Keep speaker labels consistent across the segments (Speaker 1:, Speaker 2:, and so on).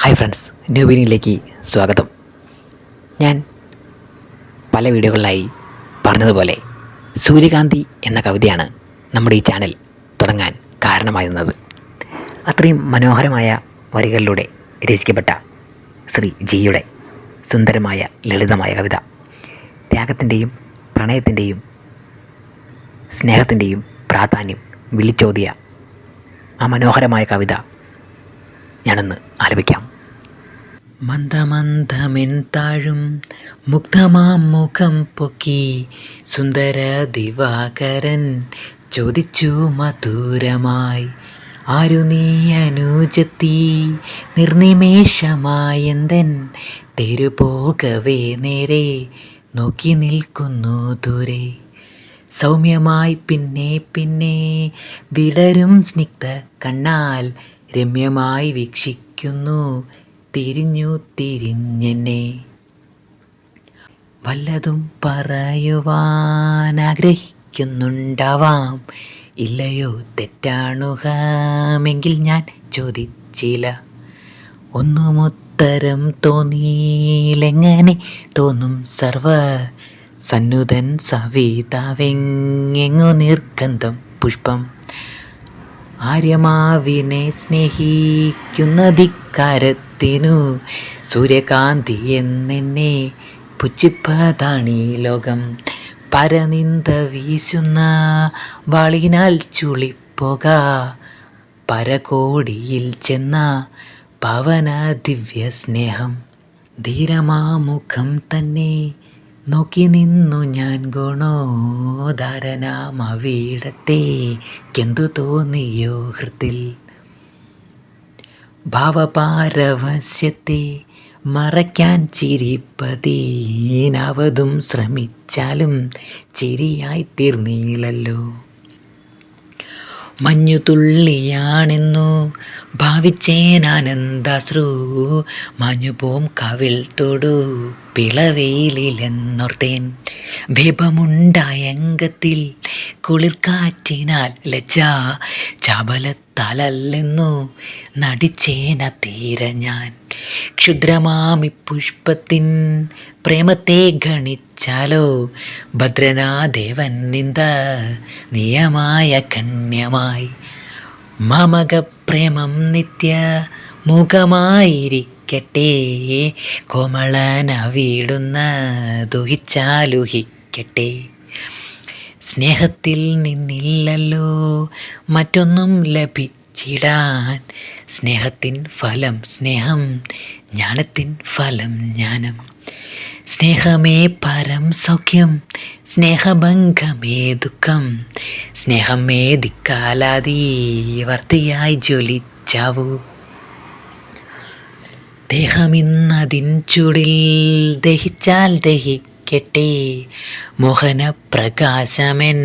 Speaker 1: Hi friends new ബീനിങ്ങിലേക്ക് സ്വാഗതം. ഞാൻ പല വീഡിയോകളിലായി പറഞ്ഞതുപോലെ സൂര്യകാന്തി എന്ന കവിതയാണ് നമ്മുടെ ഈ ചാനൽ തുടങ്ങാൻ കാരണമായിരുന്നത്. അത്രയും മനോഹരമായ വരികളിലൂടെ രചിക്കപ്പെട്ട ശ്രീ ജിയുടെ സുന്ദരമായ ലളിതമായ കവിത. ത്യാഗത്തിന്റെയും പ്രണയത്തിന്റെയും സ്നേഹത്തിന്റെയും പ്രാധാന്യം വിളിച്ചോതിയ ആ മനോഹരമായ കവിത ഞാനൊന്ന് ആലപിക്കാം. മന്ദമന്ദമെൻ താഴും മുഗ്ധമാം മുഖം പൊക്കി സുന്ദര ദിവാകരൻ ചോദിച്ചു മധുരമായി ആരു നീ അനുജത്തി? നിർനിമേഷമായെന്തൻ തെരുപോകവേ നേരെ നോക്കി നിൽക്കുന്നു ദൂരെ. സൗമ്യമായി പിന്നെ പിന്നെ വിടരും സ്നിഗ്ധ കണ്ണാൽ രമ്യമായി വീക്ഷിക്കുന്നു തിരിഞ്ഞു തിരിഞ്ഞെന്നെ. വല്ലതും പറയുവാൻ ആഗ്രഹിക്കുന്നുണ്ടാവാം ഇല്ലയോ തെറ്റാണുകാമെങ്കിൽ ഞാൻ ചോദിച്ചില്ല. ഒന്നുമുത്തരം തോന്നിയിലെങ്ങനെ തോന്നും സർവ സന്നുതൻ സവിതാവെങ്ങെങ്ങു നിർഗന്ധം പുഷ്പം. ആര്യമാവിനെ സ്നേഹിക്കുന്നധിക്കാരത്തിനു സൂര്യകാന്തി എന്നെന്നെ ഈ ലോകം. പരനിന്ദ വീശുന്ന വാളിനാൽ ചുളിപ്പോക. പരകോടിയിൽ ചെന്ന പവന ദിവ്യ സ്നേഹം. ധീരമാമുഖം തന്നെ നോക്കി നിന്നു ഞാൻ ഗുണോദാരനാം കെന്തു തോന്നിയോ ഹൃത്തിൽ ഭാവപാരവശ്യത്തെ മറയ്ക്കാൻ ചിരിപ്പതീനവതും ശ്രമിച്ചാലും ചിരിയായി തീർന്നീലല്ലോ മഞ്ഞുതുള്ളിയാണെന്നു ഭാവിച്ചേനാനന്ദാശ്രു മഞ്ഞുപോം കവിൽ തൊടു. പിളവെയിലെന്നോർത്തേൻ ഭിപമുണ്ടായത്തിൽ കുളിർക്കാറ്റിനാൽ ലജ്ജ. ചപലത്തലല്ലെന്നു നടിച്ചേന തീര ഞാൻ. ക്ഷുദ്രമാമി പുഷ്പത്തിൻ പ്രേമത്തെ ഗണിച്ചാലോ. ഭദ്രനാദേവൻ നിന്ദ നിയമായ കണ്യമായി. മമക പ്രേമം നിത്യ മുഖമായിരിക്കട്ടെ കോമളന വീടുന്ന ദുഹിച്ചാലുഹിക്കട്ടെ സ്നേഹത്തിൽ നിന്നില്ലല്ലോ മറ്റൊന്നും ലഭിച്ചിടാൻ. സ്നേഹത്തിൻ ഫലം സ്നേഹം ജ്ഞാനത്തിൻ ഫലം ജ്ഞാനം. സ്നേഹമേ പരം സൗഖ്യം സ്നേഹഭംഗമേ ദുഃഖം. സ്നേഹമേ ദിക്കാലാതി വർത്തിയായി ജ്വലിച്ചാവൂ. ദേഹമിന്നതിൻ ചുടിൽ ദഹിച്ചാൽ ദഹിക്കട്ടെ. മോഹനപ്രകാശമെൻ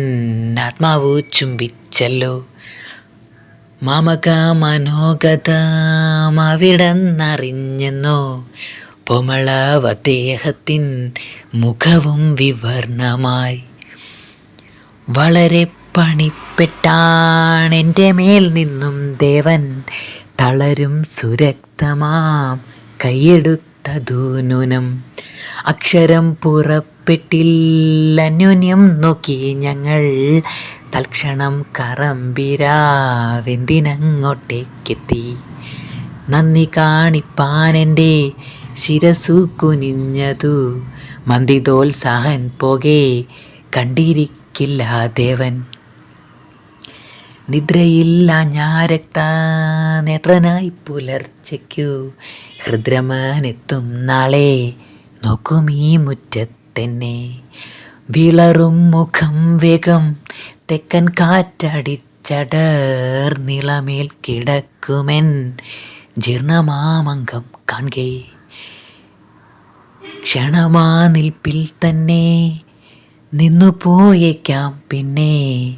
Speaker 1: ആത്മാവു ചുംബിച്ചല്ലോ. മാമക മനോഗതമവിടന്നറിഞ്ഞെന്നോ പൊമളവദ്ദേഹത്തിൻ മുഖവും വിവർണമായി. വളരെ പണിപ്പെട്ടാണ് എന്റെ മേൽ നിന്നും ദേവൻ തളരും സുരക്തമാം. കൈയെടുത്തതു നൂനം അക്ഷരം പുറപ്പെട്ടില്ലന്യോന്യം നോക്കി ഞങ്ങൾ തൽക്ഷണം കറമ്പിരാവെന്തിനങ്ങോട്ടേക്കെത്തി. നന്ദി കാണിപ്പാൻ എന്റെ ശിരസു കുനിഞ്ഞതു. മന്ദിതോത്സാഹൻ പോകെ കണ്ടിരിക്കില്ല ദേവൻ. നിദ്രയില്ല ഞാരക്ത നേത്രനായി പുലർച്ചയ്ക്കു. ഹൃദ്രമാനെത്തും നാളെ നോക്കും ഈ മുറ്റത്തെന്നെ. വിളറും മുഖം വേഗം തെക്കൻ കാറ്റടിച്ചടർ നിളമേൽ കിടക്കുമെൻ. ജീർണമാമംഗം കാണെ ക്ഷണമാ നിൽപ്പിൽ തന്നെ നിന്നു പോയേക്കാം പിന്നെ.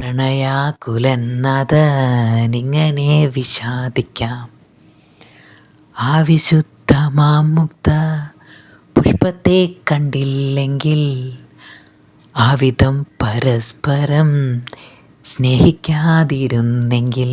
Speaker 1: പ്രണയാകുലന്നതനിങ്ങനെ വിഷാദിക്കാം. ആ വിശുദ്ധ മാമുക്ത പുഷ്പത്തെ കണ്ടില്ലെങ്കിൽ ആവിധം വിധം പരസ്പരം സ്നേഹിക്കാതിരുന്നെങ്കിൽ